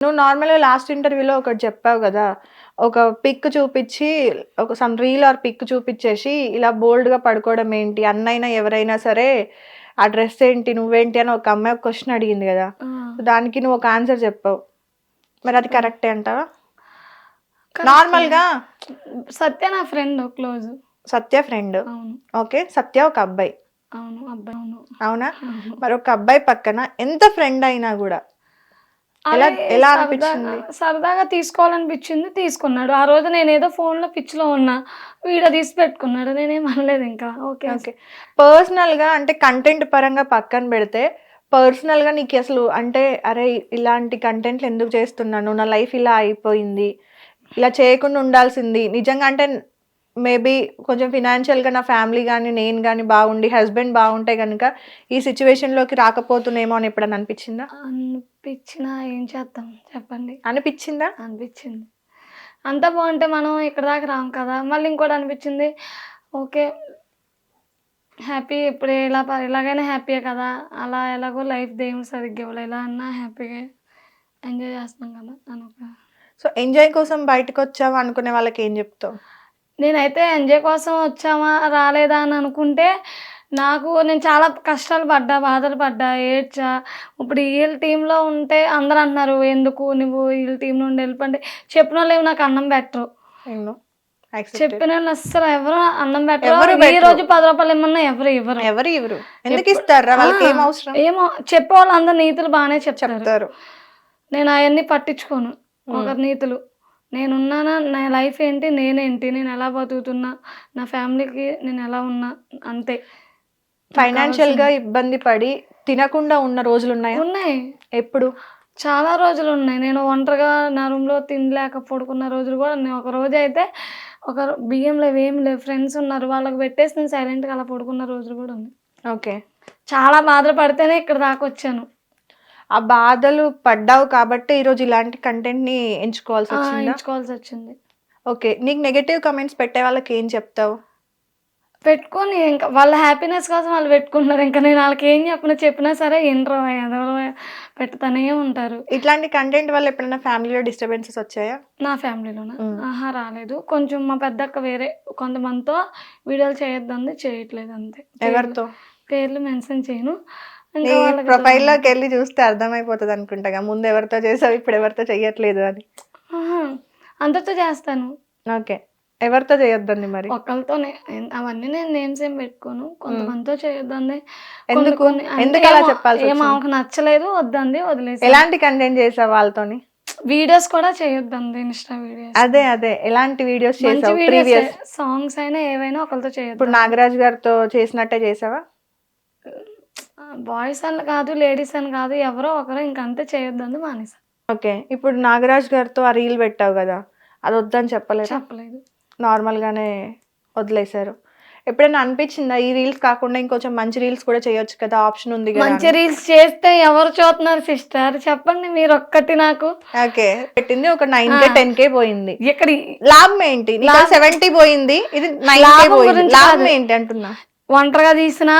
నువ్వు నార్మల్గా లాస్ట్ ఇంటర్వ్యూలో ఒకటి చెప్పావు కదా ఒక పిక్ చూపించి ఒక సమ్ రీల్ ఆర్ పిక్ చూపించేసి ఇలా బోల్డ్గా పడుకోవడం ఏంటి? అన్నైనా ఎవరైనా సరే ఆ డ్రెస్ ఏంటి నువ్వేంటి అని ఒక అమ్మాయి ఒక క్వశ్చన్ అడిగింది కదా దానికి నువ్వు ఒక ఆన్సర్ చెప్పావు. మరి అది కరెక్టే అంటావా? నార్మల్గా? సత్య నా friend close. Satya friend? Okay Satya ఒక అబ్బాయి. అవును అబ్బాయి అవును. అవునా? అవును. మరి ఒక అబ్బాయి పక్కన ఎంత ఫ్రెండ్ అయినా కూడా ఎలా అనిపించింది? సరదాగా తీసుకోవాలనిపించింది తీసుకున్నాడు. ఆ రోజు నేను ఏదో ఫోన్లో పిచ్చిలో ఉన్నా వీడియో తీసి పెట్టుకున్నాడు. నేనేం అనలేదు ఇంకా. Okay okay. పర్సనల్గా అంటే కంటెంట్ పరంగా పక్కన పెడితే పర్సనల్గా నీకు అసలు అంటే అరే ఇలాంటి కంటెంట్లు ఎందుకు చేస్తున్నాను? నా లైఫ్ ఇలా అయిపోయింది. ఇలా చేయకుండా ఉండాల్సింది. నిజంగా అంటే మేబీ కొంచెం financial గా నా ఫ్యామిలీ కానీ నేను కానీ బాగుండి హస్బెండ్ బాగుంటే కనుక ఈ situation లోకి రాకపోతున్నామో అని ఎప్పుడన్నా అనిపించిందా? అనిపించినా ఏం చేద్దాం? చెప్పండి. అనిపించిందా? అనిపించింది. అంత బాగుంటే మనం ఇక్కడ దాకా రాం కదా? మళ్ళీ ఇంకోటి అనిపించింది ఓకే హ్యాపీ ఇప్పుడు ఇలా ఇలాగైనా హ్యాపీయే కదా? అలా ఎలాగో లైఫ్ దేవుడు సరిగ్గా ఇవ్వలే. ఎలా అన్నా హ్యాపీగా ఎంజాయ్ చేస్తున్నాం కదా? అని ఒక సో ఎంజాయ్ కోసం బయటకు వచ్చావా అనుకునే వాళ్ళకి ఏం చెప్తావు? నేనైతే ఎంజాయ్ కోసం వచ్చామా రాలేదా అని అనుకుంటే నాకు నేను చాలా కష్టాలు పడ్డా బాధలు పడ్డా ఏడ్చా. ఇప్పుడు వీళ్ళ టీంలో ఉంటే అందరూ అంటున్నారు ఎందుకు నువ్వు వీళ్ళ టీం నుండి వెళ్ళిపోండి చెప్పిన వాళ్ళు నాకు అన్నం పెట్టరు. చెప్పిన వాళ్ళు అస్సలు ఎవరు అన్నం పెట్టరు. ఈ. రోజు పది రూపాయలు ఇమ్మన్నా ఎవరు ఇవ్వరు. ఎవరు ఇవ్వరు. ఎందుకు ఇస్తారా? ఏమో చెప్పే వాళ్ళు అందరు నీతులు బాగానే చెప్తారు. చెప్తారు. నేను అవన్నీ పట్టించుకోను. ఒకరి నీతులు. నేనున్నానా? నా లైఫ్ ఏంటి? నేనేంటి? నేను ఎలా బతుకుతున్నా? నా ఫ్యామిలీకి నేను ఎలా ఉన్నా? అంతే. ఫైనాన్షియల్గా ఇబ్బంది పడి తినకుండా ఉన్న రోజులు ఉన్నాయా. ఉన్నాయి ఎప్పుడు? చాలా రోజులు ఉన్నాయి నేను ఒంటరిగా నా రూమ్లో తినలేక పడుకున్న రోజులు కూడా ఉన్నాయి. ఒక రోజు అయితే ఒక బియ్యం లేవు ఏం లేవు. ఫ్రెండ్స్ ఉన్నారు. వాళ్ళకి పెట్టేసి నేను సైలెంట్గా అలా పడుకున్న రోజులు కూడా ఉన్నాయి. ఓకే. చాలా బాధలు పడితేనే ఇక్కడ దాకా వచ్చాను. ఆ బాధలు పడ్డావు కాబట్టి ఈ రోజు ఇలాంటి కంటెంట్ని ఎంచుకోవాల్సి వచ్చిందా? ఎంచుకోవాల్సి వచ్చింది. ఓకే. నీకు నెగటివ్ కమెంట్స్ పెట్టే వాళ్ళకి ఏం చెప్తావు? పెట్టుకొని ఇంకా వాళ్ళ హ్యాపీనెస్ కోసం వాళ్ళు పెట్టుకుంటున్నారు. ఇంకా నేను వాళ్ళకి ఏం చెప్పినా చెప్పినా సరే ఇంట్రో ఏదో పెట్టుతూనే ఉంటారు. ఇట్లాంటి కంటెంట్ వల్ల ఎప్పుడైనా ఫ్యామిలీలో డిస్టర్బెన్సెస్ వచ్చాయా? నా ఫ్యామిలీలోన. ఆహా రాలేదు. కొంచెం మా పెద్దక్క వేరే కొంతమందితో వీడియోలు చేయొద్దంది చేయట్లేదు అంతే. ఎవరితో? పేర్లు మెన్షన్ చేయను. నీ ప్రొఫైల్లోకి వెళ్ళి చూస్తే అర్థమైపోతుంది అనుకుంటా ముందు ఎవరితో చేసావు ఇప్పుడు ఎవరితో చెయ్యట్లేదు అని. అందరితో చేస్తాను. ఓకే. ఎవరితో చేయొద్దండి మరి? ఒకరితోనే అవన్నీ నేను నేమ్స్ ఏం పెట్టుకోను. కొంతమందితో చేయొద్దంది ఎందుకు? ఎందుకు అలా వచ్చింది? ఆమెకు నచ్చలేదు వద్దంది వదిలేసి ఎలాంటి కంటెంట్ చేసావు వాళ్ళతోని? వీడియోస్ కూడా చేయొద్దండి ఇన్స్టా వీడియోస్. అదే అదే. ఎలాంటి వీడియోస్ చేసావు? ప్రీవియస్ సాంగ్స్ అయినా ఏవైనా ఒకరితో ఇప్పుడు చేయొద్దు నాగరాజ్ గారితో చేసినట్టే చేసావా? బాయ్స్ అని కాదు లేడీస్ అని కాదు ఎవరో ఒకరు ఇంకంతే చేయొద్దని మానేసా. ఓకే ఇప్పుడు నాగరాజ్ గారితో ఆ రీల్ పెట్టావు కదా అది వద్దని చెప్పలేదు? చెప్పలేదు. నార్మల్ గానే వదిలేశారు. ఎప్పుడైనా అనిపించిందా ఈ రీల్స్ కాకుండా ఇంకొంచెం మంచి రీల్స్ కూడా చేయొచ్చు కదా ఆప్షన్ ఉంది కదా మంచి రీల్స్ చేస్తే ఎవరు చూస్తున్నారు సిస్టర్? చెప్పండి మీరు ఒక్కటి నాకు. ఓకే పెట్టింది ఒక నైన్ కే టెన్ కే పోయింది. ఇక్కడ లాభం ఏంటి? సెవెంటీ పోయింది ఇది నైన్ కే లాభం పోయింది. లాభం. ఏంటి అంటున్నా? ఒంటరిగా తీసినా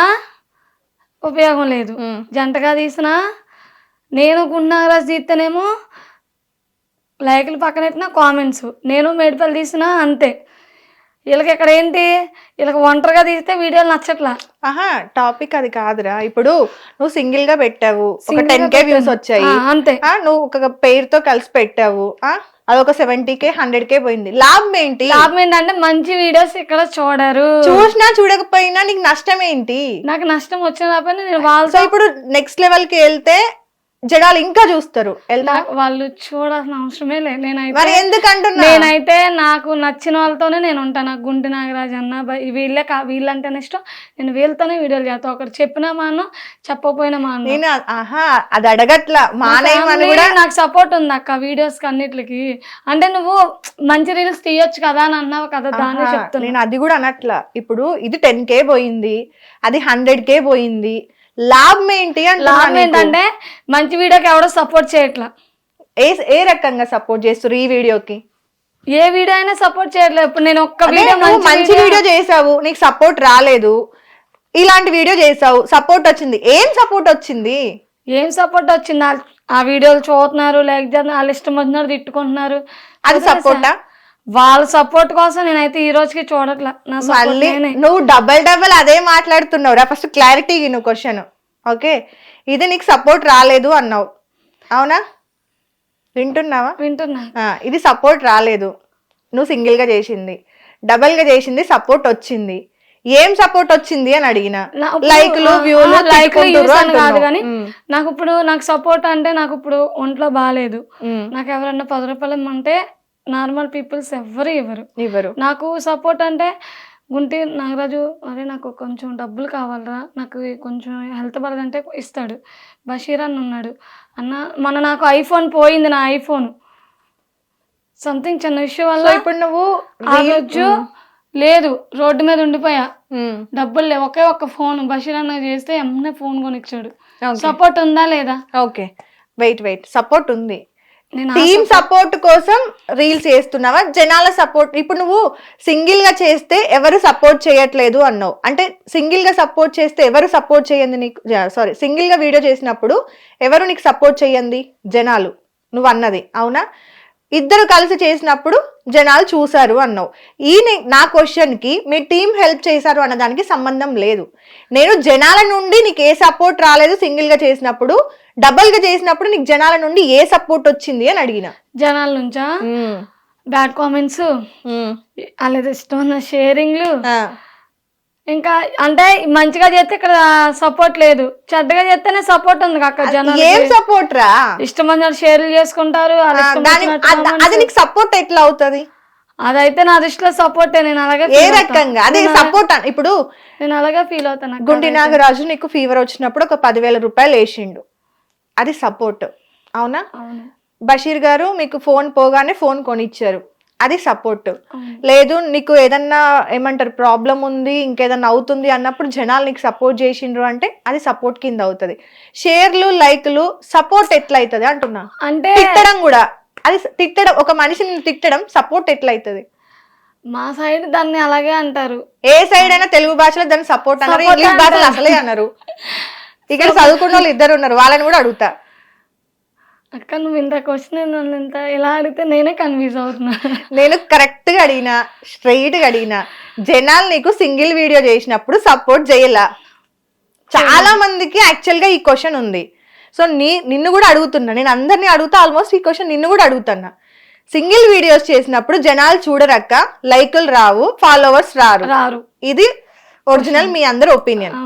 ఉపయోగం లేదు. జంటగా తీసినా నేను గుండాగరాజు తీస్తేనేమో లైకులు పక్కనెట్టిన కామెంట్స్. నేను మేడిపల్లి తీసినా అంతే. వీళ్ళకి ఇక్కడ ఏంటి? వీళ్ళకి ఒంటరిగా తీస్తే వీడియోలు నచ్చట్లా. ఆహా టాపిక్ అది కాదురా. ఇప్పుడు నువ్వు సింగిల్గా పెట్టావు. ఒక టెన్ కే వ్యూస్. వచ్చాయి. అంతే. ఆ, నువ్వు ఒక పేరుతో తో కలిసి పెట్టావు. ఆ అదొక సెవెంటీ కే హండ్రెడ్ కే పోయింది. లాభం ఏంటి? లాభం ఏంటంటే మంచి వీడియోస్ ఇక్కడ చూడరు. చూసినా చూడకపోయినా నీకు నష్టం ఏంటి? నాకు నష్టం వచ్చిన నేను వాళ్ళతో ఇప్పుడు నెక్స్ట్ లెవెల్కి వెళ్తే జనాలు ఇంకా చూస్తారు. వాళ్ళు చూడాల్సిన అవసరమే లేదు నేనైతే ఎందుకంటున్నా? నేనైతే నాకు నచ్చిన వాళ్ళతోనే నేను ఉంటాను నాకు గుంటి నాగరాజ్ అన్న వీళ్ళే వీళ్ళంటేనే ఇష్టం. నేను వీళ్ళతోనే వీడియోలు చేస్తాను ఒకరు చెప్పినా మాను చెప్పకపోయినా మాను నేను ఆ- ఆహా అది అడగట్లా. కూడా నాకు సపోర్ట్ ఉంది అక్క వీడియోస్ అన్నిటికి అంటే నువ్వు మంచి రీల్స్ తీయొచ్చు కదా అని అన్నావు కదా దాన్ని చెప్తున్నా. నేను అది కూడా అనట్లా. ఇప్పుడు ఇది టెన్ కే పోయింది. అది హండ్రెడ్ కే పోయింది. లాభం ఏంటి లాభం. ఏంటంటే మంచి వీడియోకి ఎవడో సపోర్ట్ చేయట్లా. ఏ ఏ రకంగా సపోర్ట్ చేస్తారు ఈ వీడియోకి? ఏ వీడియో అయినా సపోర్ట్ చేయట్లేదు ఇప్పుడు నేను ఒక్క వీడియో మంచి వీడియో చేసావు నీకు సపోర్ట్ రాలేదు. ఇలాంటి వీడియో చేసావు సపోర్ట్ వచ్చింది. ఏం సపోర్ట్ వచ్చింది? ఏం సపోర్ట్ వచ్చింది? ఆ- వీడియోలు చూస్తున్నారు లేకపోతే వాళ్ళ ఇష్టం వచ్చినారు తిట్టుకుంటున్నారు. అది. సపోర్టా వాళ్ళ సపోర్ట్ కోసం నేనైతే ఈ రోజుకి చూడట్లా. నా మళ్ళీ. నువ్వు డబల్ డబల్ అదే మాట్లాడుతున్నావు రా ఫస్ట్ క్లారిటీ నువ్వు క్వశ్చన్ ఓకే ఇది నీకు సపోర్ట్ రాలేదు అన్నావు. అవునా? వింటున్నావా? వింటున్నా. ఇది సపోర్ట్ రాలేదు. నువ్వు సింగిల్గా చేసింది. డబల్గా చేసింది సపోర్ట్ వచ్చింది. ఏం సపోర్ట్ వచ్చింది అని అడిగిన? లైక్లు వ్యూలు లైక్లు కాదు కానీ నాకు ఇప్పుడు నాకు సపోర్ట్ అంటే నాకు ఇప్పుడు ఒంట్లో బాగాలేదు నాకు ఎవరన్నా పది రూపాయలు ఇమ్మంటే నార్మల్ పీపుల్స్ ఎవ్వరు ఇవ్వరు. ఇవ్వరు. నాకు సపోర్ట్ అంటే గుంటి నాగరాజు అరే నాకు కొంచెం డబ్బులు కావాలరా నాకు కొంచెం హెల్త్ బాగాలంటే ఇస్తాడు. బషీర్ అన్న ఉన్నాడు. అన్న మన నాకు ఐఫోన్ పోయింది నా ఐఫోన్. సంథింగ్ చిన్న ఇష్యూ సో వల్ల ఇప్పుడు నువ్వు ఆ రోజు లేదు రోడ్డు మీద ఉండిపోయా. డబ్బులు లేవు. ఒకే ఒక్క ఫోన్ బషీర్ అన్న చేస్తే ఎమ్మనే ఫోన్ కొనిచ్చాడు. సపోర్ట్ ఉందా లేదా? ఓకే. Wait wait. సపోర్ట్ ఉంది. టీమ్ సపోర్ట్ కోసం రీల్స్ చేస్తున్నావా? జనాల సపోర్ట్ ఇప్పుడు నువ్వు సింగిల్గా చేస్తే ఎవరు సపోర్ట్ చేయట్లేదు అన్నావు. అంటే సింగిల్గా సపోర్ట్ చేస్తే ఎవరు సపోర్ట్ చేయండి నీకు? సారీ సింగిల్గా వీడియో చేసినప్పుడు ఎవరు నీకు సపోర్ట్ చేయండి జనాలు. నువ్వు అన్నది. అవునా? ఇద్దరు కలిసి చేసినప్పుడు జనాలు చూసారు అన్నావు. ఈ నే- నా క్వశ్చన్కి మీ టీం హెల్ప్ చేశారు అన్న దానికి సంబంధం లేదు. నేను జనాల నుండి నీకు ఏ సపోర్ట్ రాలేదు సింగిల్గా చేసినప్పుడు డబల్గా చేసినప్పుడు నీకు జనాల నుండి ఏ సపోర్ట్ వచ్చింది అని అడిగిన? జనాల నుంచా? బ్యాడ్ కామెంట్స్ అలాగే ఇష్టం ఉన్న షేరింగ్లు ఇంకా అంటే మంచిగా చేస్తే ఇక్కడ సపోర్ట్ లేదు. చెడ్డగా చేస్తేనే సపోర్ట్ ఉంది అక్కడ జనాలు ఏం సపోర్ట్ రా? ఇష్టం వచ్చినట్టు షేర్లు చేసుకుంటారు అద- నీకు సపోర్ట్ ఎట్లా అవుతది? అదైతే నా దృష్టిలో సపోర్ట్ నేను అలాగే ఏ. రకంగా? అదే సపోర్ట్ ఇప్పుడు నేను అలాగే ఫీల్ అవుతాను. గుంటి నాగరాజు నీకు ఫీవర్ వచ్చినప్పుడు ఒక పదివేల రూపాయలు వేసిండు. అది సపోర్ట్ అవునా? బషీర్ గారు మీకు ఫోన్ పోగానే ఫోన్ కొనిచ్చారు. అది సపోర్ట్. లేదు నీకు ఏదన్నా ఏమంటారు ప్రాబ్లం ఉంది ఇంకేదన్నా అవుతుంది అన్నప్పుడు జనాలు నీకు సపోర్ట్ చేసిండ్రు అంటే అది సపోర్ట్ కింద అవుతుంది. షేర్లు లైక్లు సపోర్ట్ ఎట్లా అవుతుంది అంటున్నా? అంటే తిట్టడం కూడా. అది తిట్టడం ఒక మనిషిని తిట్టడం సపోర్ట్ ఎట్లా అవుతుంది మా సైడ్ దాన్ని అలాగే అంటారు. ఏ సైడ్ అయినా తెలుగు భాషలో దాన్ని సపోర్ట్ అన్నారు ఇంగ్లీష్ భాషలో. అసలే అన్నారు ఇక్కడ చదువుకున్న వాళ్ళు ఇద్దరు ఉన్నారు వాళ్ళని కూడా అడుగుతా. అక్క నువ్వు ఇంత క్వశ్చన్ నన్ను ఇంత ఇలా అడిగితే నేనే కన్ఫ్యూజ్ అవుతున్నా. నేను కరెక్ట్గా అడిగిన స్ట్రైట్గా అడిగిన జనాలు నీకు సింగిల్ వీడియో చేసినప్పుడు సపోర్ట్ చేయలా. చాలా మందికి యాక్చువల్గా ఈ క్వశ్చన్ ఉంది. సో నీ నిన్ను కూడా అడుగుతున్నా. నేను అందరినీ అడుగుతా ఆల్మోస్ట్ ఈ క్వశ్చన్ నిన్ను కూడా అడుగుతున్నా. సింగిల్ వీడియోస్ చేసినప్పుడు జనాలు చూడరక్క లైకులు రావు ఫాలోవర్స్ రారు. రారు. ఇది ఒరిజినల్ మీ అందరి ఒపీనియన్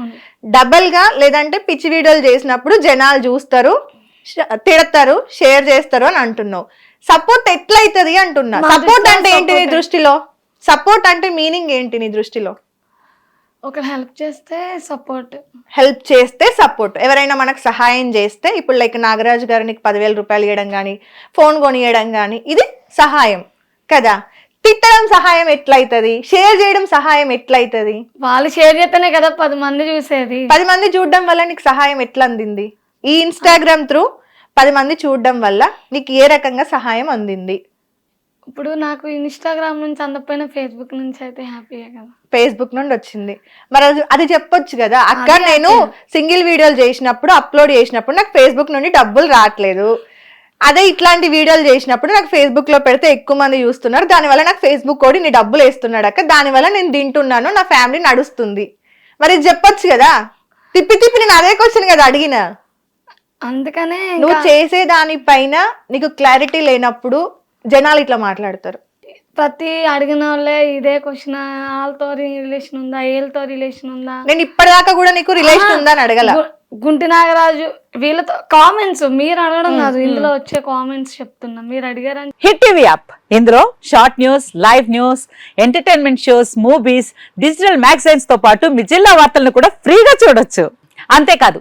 అవును డబల్గా లేదంటే పిచ్చి వీడియోలు చేసినప్పుడు జనాలు చూస్తారు తిడతారు షేర్ చేస్తారు అని అంటున్నావు. సపోర్ట్ ఎట్లయితది అంటున్నా? సపోర్ట్ అంటే ఏంటి నీ. దృష్టిలో? సపోర్ట్ అంటే మీనింగ్ ఏంటి నీ దృష్టిలో? ఒకరు హెల్ప్ చేస్తే సపోర్ట్ హెల్ప్ చేస్తే సపోర్ట్ ఎవరైనా మనకు సహాయం చేస్తే ఇప్పుడు లైక్ నాగరాజు గారు నీకు పదివేల రూపాయలు ఇవ్వడం కానీ ఫోన్ కొనియడం కానీ ఇది సహాయం కదా? తిట్టడం సహాయం ఎట్లయితది? షేర్ చేయడం సహాయం ఎట్లయితది? వాళ్ళు షేర్ చేస్తేనే కదా పది మంది చూసేది. పది మంది చూడడం వల్ల నీకు సహాయం ఎట్లా అందింది ఈ ఇన్స్టాగ్రామ్ త్రూ పది మంది చూడడం వల్ల నీకు ఏ రకంగా సహాయం అందింది? ఇప్పుడు నాకు ఇన్స్టాగ్రామ్ నుంచి అందకపోయినా ఫేస్బుక్ నుంచి అయితే హ్యాపీయే కదా. ఫేస్బుక్ నుండి వచ్చింది. మరి అది అది చెప్పొచ్చు కదా. అక్క నేను సింగిల్ వీడియోలు చేసినప్పుడు అప్లోడ్ చేసినప్పుడు నాకు ఫేస్బుక్ నుండి డబ్బులు రావట్లేదు. అదే ఇట్లాంటి వీడియోలు చేసినప్పుడు నాకు ఫేస్బుక్లో పెడితే ఎక్కువ మంది చూస్తున్నారు. దానివల్ల నాకు ఫేస్బుక్ కోడి నీ డబ్బులు వేస్తున్నాడు అక్క. దానివల్ల నేను తింటున్నాను నా ఫ్యామిలీ నడుస్తుంది. మరి చెప్పొచ్చు కదా? తిప్పి తిప్పి నేను అదే క్వశ్చన్ కదా అడిగిన. అందుకనే నువ్వు చేసే దానిపైన నీకు క్లారిటీ లేనప్పుడు జనాలు ఇట్లా మాట్లాడతారు. ప్రతి అడిగిన వాళ్ళే ఇదే క్వశ్చన్ వాళ్ళతో రిలేషన్ ఉందా? వీళ్ళతో రిలేషన్ ఉందా? నేను ఇప్పటిదాకా కూడా నీకు రిలేషన్ ఉందని అడగల. గు- గుంటి నాగరాజు వీళ్ళతో కామెంట్స్ మీరు అడగడం కాదు ఇందులో వచ్చే కామెంట్స్ చెప్తున్నా. మీరు అడిగారని హిట్ టీవీ యాప్ ఇందులో short news live news entertainment shows movies digital మ్యాగజైన్స్తో పాటు మీ జిల్లా వార్తలను కూడా ఫ్రీగా చూడొచ్చు. అంతేకాదు